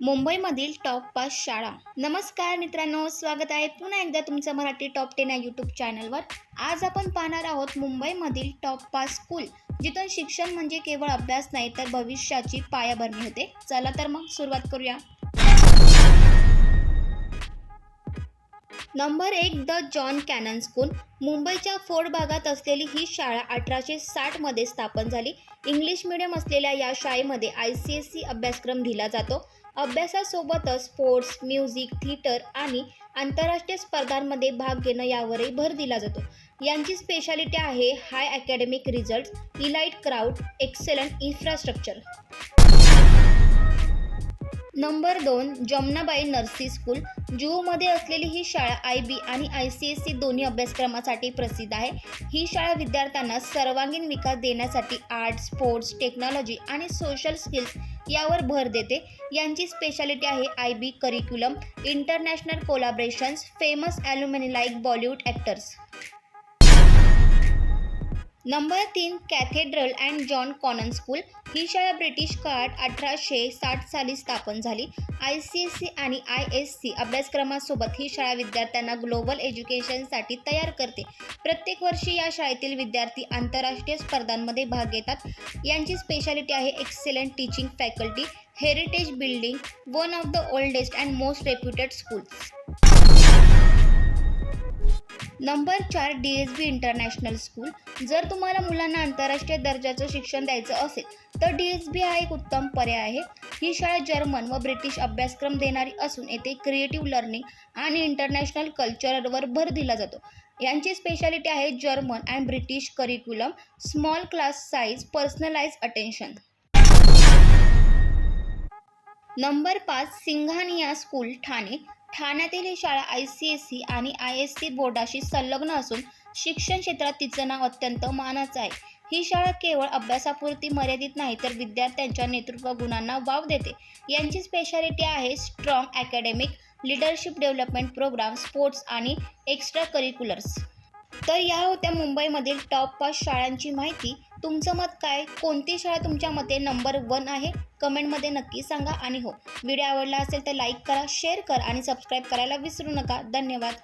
मुंबईमधील टॉप पाच शाळा. नमस्कार मित्रांनो स्वागत आहे पुन्हा एकदा तुमचं मराठी टॉप टेन या यूट्यूब चॅनलवर. आज आपण पाहणार आहोत मुंबईमधील टॉप पाच स्कूल जिथून शिक्षण म्हणजे केवळ अभ्यास नाही तर भविष्याची पायाभरणी होते. चला तर मग सुरुवात करूया. नंबर एक द जॉन कॅनन स्कूल. मुंबईच्या फोर्ड भागात असलेली ही शाळा अठराशे साठमध्ये स्थापन झाली. इंग्लिश मिडियम असलेल्या या शाळेमध्ये आय सी एस सी अभ्यासक्रम दिला जातो. अभ्यासासोबतच स्पोर्ट्स म्युझिक थिएटर आणि आंतरराष्ट्रीय स्पर्धांमध्ये भाग घेणं यावरही भर दिला जातो. यांची स्पेशालिटी आहे high academic result elite crowd excellent infrastructure number दोन जमनाबाई नर्सी स्कूल. जुहूमध्ये असलेली ही शाळा आय बी आणि आय सी एस सी दोन्ही अभ्यासक्रमासाठी प्रसिद्ध आहे. ही शाळा विद्यार्थ्यांना सर्वांगीण विकास देण्यासाठी आर्ट स्पोर्ट्स टेक्नॉलॉजी आणि सोशल स्किल्स यावर भर देते. यांची स्पेशालिटी आहे I B curriculum international collaborations famous alumni like Bollywood actors. Number तीन Cathedral and John Connon school. ही शाळा ब्रिटिश काळात अठराशे साठ साली स्थापन झाली. आय सी एस सी आणि आय एस सी अभ्यासक्रमासोबत ही शाळा विद्यार्थ्यांना ग्लोबल एज्युकेशनसाठी तयार करते. प्रत्येक वर्षी या शाळेतील विद्यार्थी आंतरराष्ट्रीय स्पर्धांमध्ये भाग घेतात. यांची स्पेशालिटी आहे excellent teaching faculty heritage building one of the oldest and most reputed schools number चार D S B international school. जर तुम्हाला मुलांना आंतरराष्ट्रीय दर्जाचं शिक्षण द्यायचं असेल तर डी एस बी हा एक उत्तम पर्याय आहे. ही शाळा जर्मन व ब्रिटिश अभ्यासक्रम देणारी असून येथे क्रिएटिव्ह लर्निंग आणि इंटरनॅशनल कल्चरवर भर दिला जातो. यांची स्पेशालिटी आहे German and British curriculum small class size personalize attention. Number पाच सिंघानिया स्कूल ठाणे. ठाण्यातील ही शाळा आय सी एस सी आणि आय एस सी बोर्डाशी संलग्न असून शिक्षण क्षेत्रात तिचं नाव अत्यंत मानाचं आहे. ही शाळा केवळ अभ्यासापुरती मर्यादित नाही तर विद्यार्थ्यांच्या नेतृत्व गुणांना वाव देते. यांची स्पेशालिटी आहे strong academic leadership development programme sports आणि एक्स्ट्रा करिक्युलर्स तर या होत्या मुंबईमधील टॉप पाच शाळांची माहिती. तुमचं मत काय? कोणती शाळा तुमच्या मते नंबर वन आहे? कमेंटमध्ये नक्की सांगा आणि हो. व्हिडिओ आवडला असेल तर लाईक करा शेअर करा आणि सबस्क्राईब करायला विसरू नका. धन्यवाद.